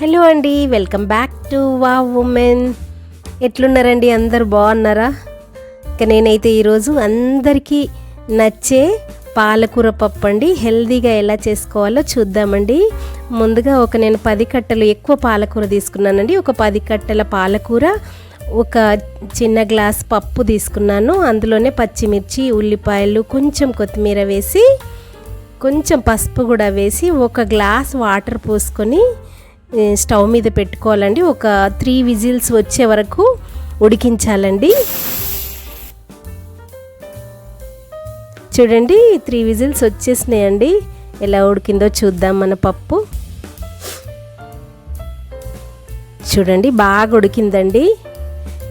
Hello అండి welcome back to వా women. ఎట్లున్నారండి? అందరు బాగున్నారా? ఇక నేనైతే ఈరోజు అందరికీ నచ్చే పాలకూర పప్పు అండి. హెల్దీగా ఎలా చేసుకోవాలో చూద్దామండి. ముందుగా ఒక నేను పది కట్టలు ఎక్కువ పాలకూర తీసుకున్నానండి. ఒక పది కట్టల పాలకూర ఒక చిన్న గ్లాస్ పప్పు తీసుకున్నాను. అందులోనే పచ్చిమిర్చి ఉల్లిపాయలు కొంచెం కొత్తిమీర వేసి కొంచెం పసుపు కూడా వేసి ఒక గ్లాస్ వాటర్ పోసుకొని స్టవ్ మీద పెట్టుకోవాలండి. ఒక త్రీ విజిల్స్ వచ్చే వరకు ఉడికించాలండి. చూడండి త్రీ విజిల్స్ వచ్చేసినాయండి. ఎలా ఉడికిందో చూద్దాం మన పప్పు. చూడండి బాగా ఉడికిందండి.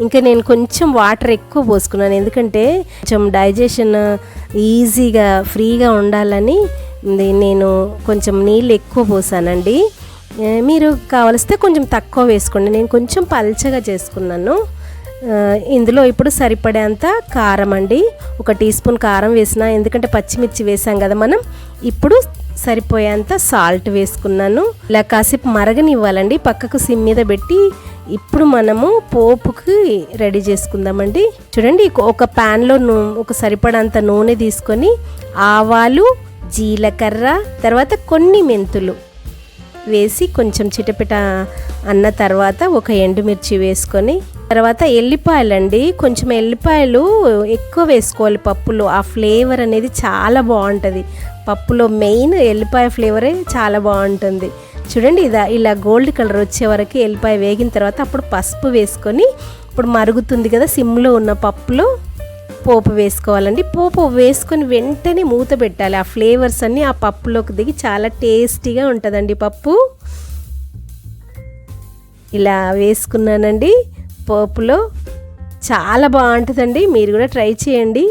ఇంకా నేను కొంచెం వాటర్ ఎక్కువ పోసుకున్నాను. ఎందుకంటే కొంచెం డైజెషన్ ఈజీగా ఫ్రీగా ఉండాలని నేను కొంచెం నీళ్ళు ఎక్కువ పోసానండి. మీరు కావలిస్తే కొంచెం తక్కువ వేసుకోండి. నేను కొంచెం పల్చగా చేసుకున్నాను. ఇందులో ఇప్పుడు సరిపడేంత కారం అండి. ఒక టీ స్పూన్ కారం వేసిన ఎందుకంటే పచ్చిమిర్చి వేసాం కదా మనం ఇప్పుడు సరిపోయేంత సాల్ట్ వేసుకున్నాను. ఇలా కాసేపు మరగనివ్వాలండి. పక్కకు సిమ్ మీద పెట్టి ఇప్పుడు మనము పోపుకి రెడీ చేసుకుందామండి. చూడండి ఒక ప్యాన్లో నూ ఒక సరిపడంత నూనె తీసుకొని ఆవాలు జీలకర్ర తర్వాత కొన్ని మెంతులు. వేసి కొంచెం చిటపిట అన్న తర్వాత ఒక ఎండుమిర్చి వేసుకొని తర్వాత ఎల్లిపాయలండి. కొంచెం ఎల్లిపాయలు ఎక్కువ వేసుకోవాలి పప్పులో. ఆ ఫ్లేవర్ అనేది చాలా బాగుంటుంది. పప్పులో మెయిన్ ఎల్లిపాయ ఫ్లేవరే చాలా బాగుంటుంది. చూడండి ఇదా ఇలా గోల్డ్ కలర్ వచ్చే వరకు ఎల్లిపాయ వేగిన తర్వాత అప్పుడు పసుపు వేసుకొని ఇప్పుడు మరుగుతుంది కదా సిమ్లో ఉన్న పప్పులో పోపు వేసుకోవాలండి. పోపు వేసుకొని వెంటనే మూత పెట్టాలి. ఆ ఫ్లేవర్స్ అన్నీ ఆ పప్పులోకి దిగి చాలా టేస్టీగా ఉంటుందండి పప్పు. ఇలా వేసుకున్నానండి పోపులో. చాలా బాగుంటుందండి. మీరు కూడా ట్రై చేయండి.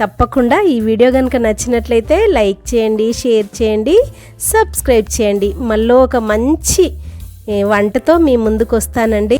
తప్పకుండా ఈ వీడియో కనుక నచ్చినట్లయితే లైక్ చేయండి షేర్ చేయండి సబ్స్క్రైబ్ చేయండి. మళ్ళీ ఒక మంచి వంటతో మీ ముందుకు వస్తానండి